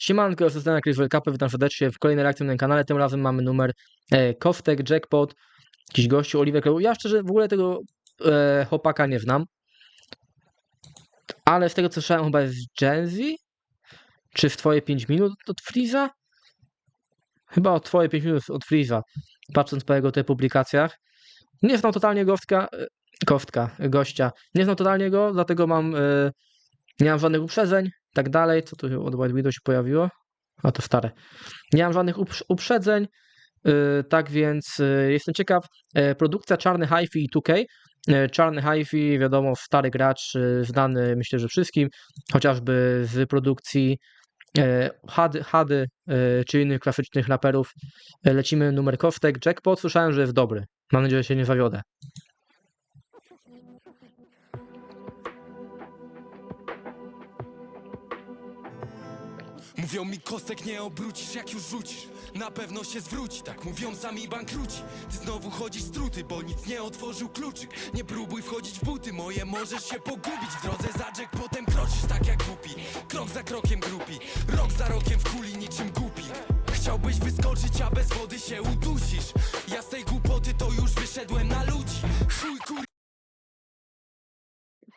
Siemanko, jestem Chris Wielkapy, witam serdecznie w kolejnej reakcji na kanale. Tym razem mamy numer e, Koftek, Jackpot, jakiś gościu, Oliver Klew. Ja szczerze w ogóle tego e, chłopaka nie znam. Ale z tego co słyszałem chyba jest Genzy? Czy w twoje 5 minut od Freeza? Chyba od twoje 5 minut od Freeza, patrząc po jego tych publikacjach. Nie znam totalnie Goftka, e, Koftka, gościa. Nie znam totalnie go, dlatego mam, e, nie mam żadnych uprzedzeń, tak dalej. Co tu od White Widow się pojawiło? A to stare. Nie mam żadnych uprz- uprzedzeń, e, tak więc e, jestem ciekaw. E, produkcja Czarny Hi-Fi i 2K. E, Czarny Hi-Fi, wiadomo, stary gracz, znany myślę, że wszystkim, chociażby z produkcji Hady, Hady czy innych klasycznych raperów. Lecimy numer Koftek. Jackpot słyszałem, że jest dobry. Mam nadzieję, że się nie zawiodę. Mówią mi kostek nie obrócisz jak już rzucisz. Na pewno się zwróci, tak mówią sami bankruci. Ty znowu chodzisz z truty, bo nic nie otworzył kluczyk. Nie próbuj wchodzić w buty moje, możesz się pogubić. W drodze za jack, potem kroczysz tak jak głupi. Krok za krokiem grupi, rok za rokiem w kuli niczym głupi. Chciałbyś wyskoczyć, a bez wody się udusisz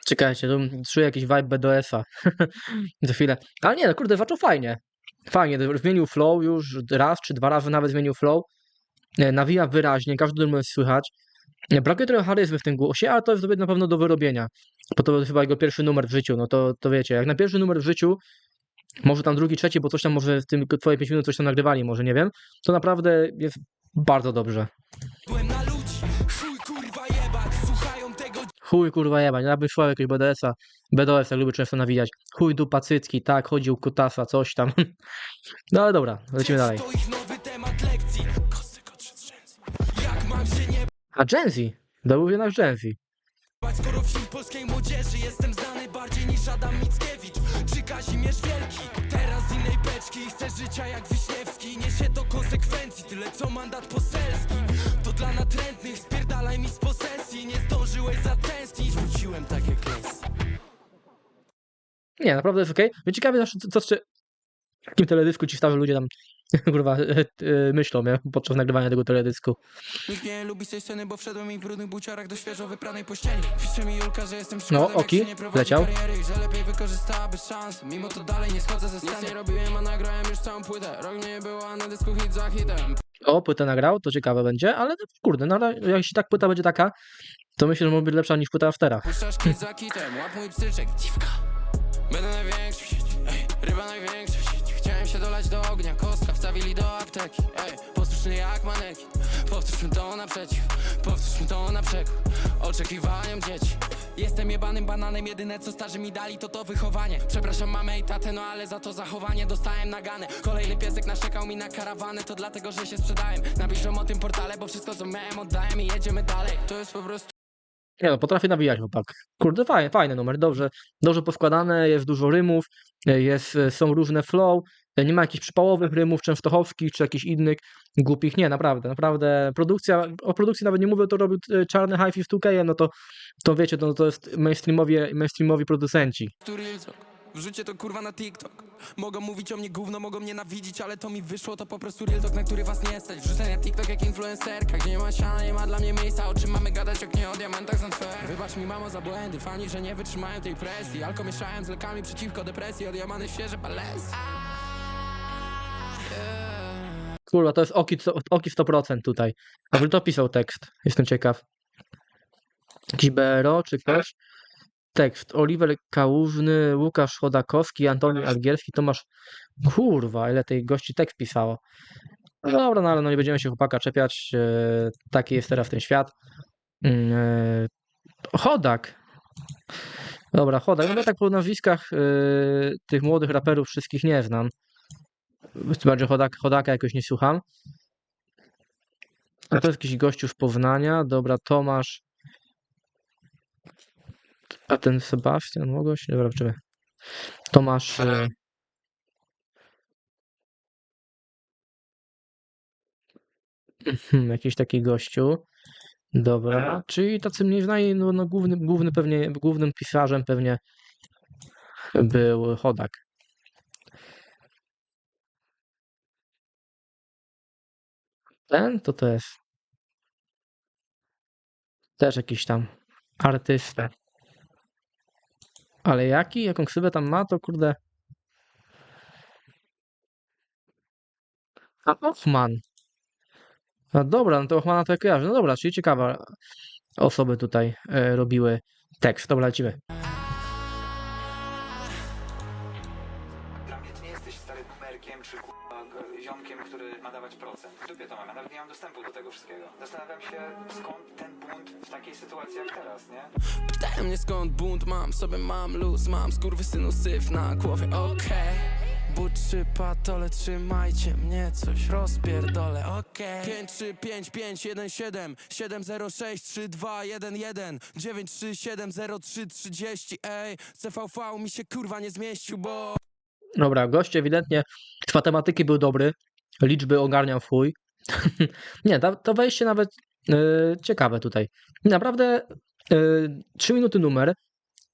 Czekajcie, tu czuję jakiś vibe BDS-a. Za chwilę. Ale nie, no kurde, zaczął fajnie. Fajnie, zmienił flow już raz czy dwa razy nawet zmienił flow. E, Nawija wyraźnie, każdy numer słychać. E, Brakuje trochę charyzmy w tym głosie, ale to jest na pewno do wyrobienia. Bo to jest chyba jego pierwszy numer w życiu, no to, to wiecie, jak na pierwszy numer w życiu, może tam drugi, trzeci, bo coś tam może w tym twoje 5 minut coś tam nagrywali, może nie wiem, to naprawdę jest bardzo dobrze. Chuj kurwa jeba, ja bym szła jakiegoś BDS-a, BDS jak lubię często nawijać. Chuj dupa cycki, tak, chodził kutasa, coś tam. No ale dobra, lecimy dalej. To Kostek odszedł z A to był jednak Genzy. bać, skoro wśród polskiej młodzieży Jestem znany bardziej niż Adam Mickiewicz Czy Kazimierz Wielki Teraz z innej beczki Chcę życia jak Wiśniewski Niesie do konsekwencji Tyle co mandat poselski To dla natrętnych Spierdalaj mi z Wróciłem tak jak Nie, naprawdę jest okej. Okay. Ciekawie zawsze, co, co, w jakim teledysku ci starzy ludzie tam, kurwa, e, e, myślą, nie? Podczas nagrywania tego teledysku. Nikt nie lubi tej sceny, bo wszedłem mi w brudnych buciarach do świeżo wypranej pościeli Pisze mi Julka, że jestem No, przykładem, oki, jak się nie prowadzi leciał. kariery i że lepiej wykorzystała bez szans Mimo to dalej nie schodzę ze sceny Nic nie robiłem, a nagrałem już całą płytę Rok nie było, a na dysku hit za hitem O, płytę nagrał, to ciekawe będzie, ale kurde, no ale jeśli tak płyta będzie taka, to myślę, że może być lepsza niż płyta Aftera. Puszczasz kit za kitem, łap mój pstryczek, dziwka Będę największy w sieci, ej, ryba największa w sieci Chciałem się dolać do ognia, kostka wstawili do apteki. Ej, posłuszny jak manekin, powtórzmy to naprzeciw. Powtórzmy to na przekór, oczekiwaniom dzieci. Jestem jebanym bananem, jedyne co starzy mi dali to to wychowanie. Przepraszam mamę i tatę, no ale za to zachowanie dostałem nagane Kolejny piesek naszczekał mi na karawanę, to dlatego, że się sprzedałem. Napiszę o tym portale, bo wszystko co miałem oddałem i jedziemy dalej. To jest po prostu Nie no, potrafię nawijać chłopak. Kurde, fajny, fajny numer, dobrze, dobrze poskładane, jest dużo rymów, jest, e, są różne flow, nie ma jakichś przypałowych rymów częstochowskich czy jakichś innych głupich, nie, naprawdę, naprawdę, produkcja, o produkcji nawet nie mówię, to robił e, Czarny Hi-Fi w 2K, no to, to wiecie, to, to jest mainstreamowi, mainstreamowi producenci. to kurwa na TikTok. Mogą mówić o mnie gówno, mogą mnie nawidzić Ale to mi wyszło, to po prostu real talk, na który was nie stać. TikTok jak influencerka Gdzie nie ma siana, nie ma dla mnie miejsca. O czym mamy gadać, jak nie o diamentach z Wybacz mi mamo za błędy, fani, że nie tej presji. Alko mieszałem z lekami przeciwko depresji. Odjamany świeże Kurwa, to jest Oki, Oki 100% tutaj. A kto pisał tekst? Jestem ciekaw. Jakiś BRO czy ktoś? Tekst. Oliver Kałużny, Łukasz Chodakowski, Antoni Algierski, Tomasz... Kurwa, ile tej gości tekst pisało. No dobra, no ale no nie będziemy się chłopaka czepiać. E, taki jest teraz ten świat. Mm, E, Chodak. Dobra, Chodak. No ja tak po nazwiskach e, tych młodych raperów wszystkich nie znam. Tym bardziej Chodak, Chodaka jakoś nie słucham. A to jest jakiś gościu z Poznania. Dobra, Tomasz. A ten Sebastian mogłeś? Dobra, czekaj. Tomasz. e, Mhm, jakiś taki gościu. Dobra, czyli tacy mniej znani, no, no główny, główny pewnie, głównym pisarzem pewnie był Chodak. Ten to to jest też jakiś tam artysta. Ale jaki? Jaką ksywę tam ma, to kurde. A Hoffman. No dobra, no to Hoffmana to ja kojarzę. No dobra, czyli ciekawe osoby tutaj e, robiły tekst. Dobra, lecimy. Który ma dawać procent. W dupie to mam, ja nawet nie mam dostępu do tego wszystkiego. Zastanawiam się, skąd ten bunt w takiej sytuacji jak teraz, nie? Pytają mnie skąd bunt mam, sobie mam luz, mam skurwysynu syf na głowie, okej But czy patole, trzymajcie mnie, coś rozpierdolę, okej 5, 3, 5, 5, 1, 7, 7, 0, 6, 3, 2, 1, 1, 9, 3, 7, 0, 3, 30, ej CVV mi się kurwa nie zmieścił, bo Dobra, gość ewidentnie z matematyki był dobry. Liczby ogarniał w chuj. Nie, to, to wejście nawet e, ciekawe tutaj. Naprawdę e, 3 minuty numer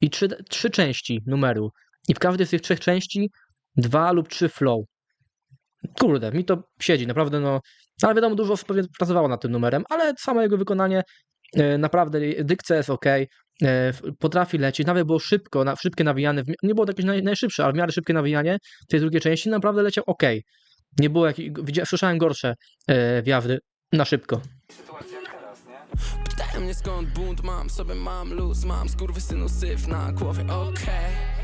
i trzy, trzy części numeru. I w każdej z tych trzech części dwa lub trzy flow. Kurde, mi to siedzi, naprawdę no. Ale wiadomo, dużo pracowało nad tym numerem, ale samo jego wykonanie e, naprawdę, dykcja jest ok. Potrafi lecieć, nawet było szybko, na, szybkie mi- nie było jakieś naj, najszybsze, ale w miarę szybkie nawijanie tej drugiej części naprawdę leciał ok. Nie było widzia- słyszałem gorsze e, wjazdy na szybko. Sytuacja teraz, nie? Pytają mnie skąd bunt mam, sobie mam luz, mam skurwysynu syf na głowie, okej But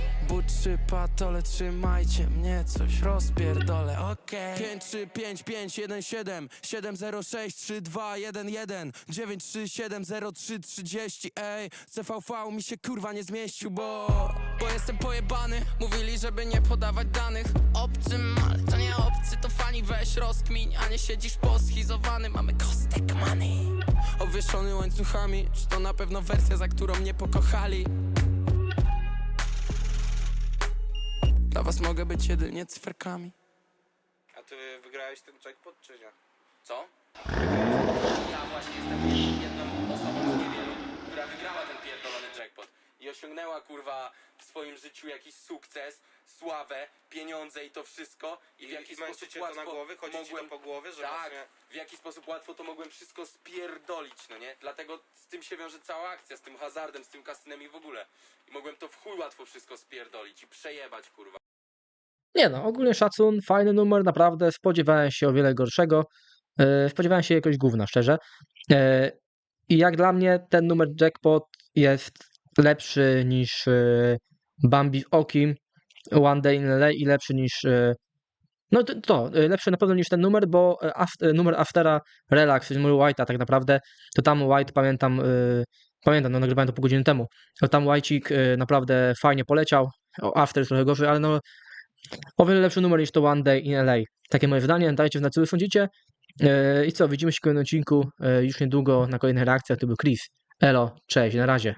czy patole, trzymajcie mnie, coś rozpierdolę, okej. 5, 3, 5, 5, 1, 7, 7, 0, 6, 3, 2, 1, 1, 9, 3, 7, 0, 3, 30, ej. CVV mi się kurwa nie zmieścił, bo Bo jestem pojebany, mówili, żeby nie podawać danych. Obcym, ale to nie obcy, to fani, weź rozkmiń A nie siedzisz poschizowany, mamy kostek money. Owieszony łańcuchami, czy to na pewno wersja, za którą mnie pokochali? Dla was mogę być jedynie cyferkami A ty wygrałeś ten jackpot czy nie? Co? Ja właśnie jestem jedną osobą z niewielu, która wygrała ten pierdolony jackpot i osiągnęła kurwa w swoim życiu jakiś sukces, sławę, pieniądze i to wszystko i w jaki I męczy sposób cię to łatwo na głowy? Chodzi ci mogłem... to po głowie, że tak, właśnie... w jaki sposób łatwo to mogłem wszystko spierdolić, no nie? Dlatego z tym się wiąże cała akcja, z tym hazardem, z tym kasynem i w ogóle. I mogłem to w chuj łatwo wszystko spierdolić i przejebać, kurwa. Nie no, ogólnie szacun, fajny numer, naprawdę. Spodziewałem się o wiele gorszego. E, spodziewałem się jakiegoś gówna, szczerze. E, I jak dla mnie ten numer Jackpot jest lepszy niż e, Bambi w Okim, One Day in LA i lepszy niż. No to, to lepszy na pewno niż ten numer, bo numer Aftera Relax, numer White'a tak naprawdę, to tam White pamiętam, e, pamiętam, no nagrywałem to pół godziny temu, to tam White'ik e, naprawdę fajnie poleciał, o, After jest trochę gorzej, ale no o wiele lepszy numer niż to One Day in LA. Takie moje zdanie, dajcie znać co wy sądzicie. E, I co, widzimy się w kolejnym odcinku e, już niedługo na kolejnych reakcjach. To był Chris. Elo, cześć, na razie.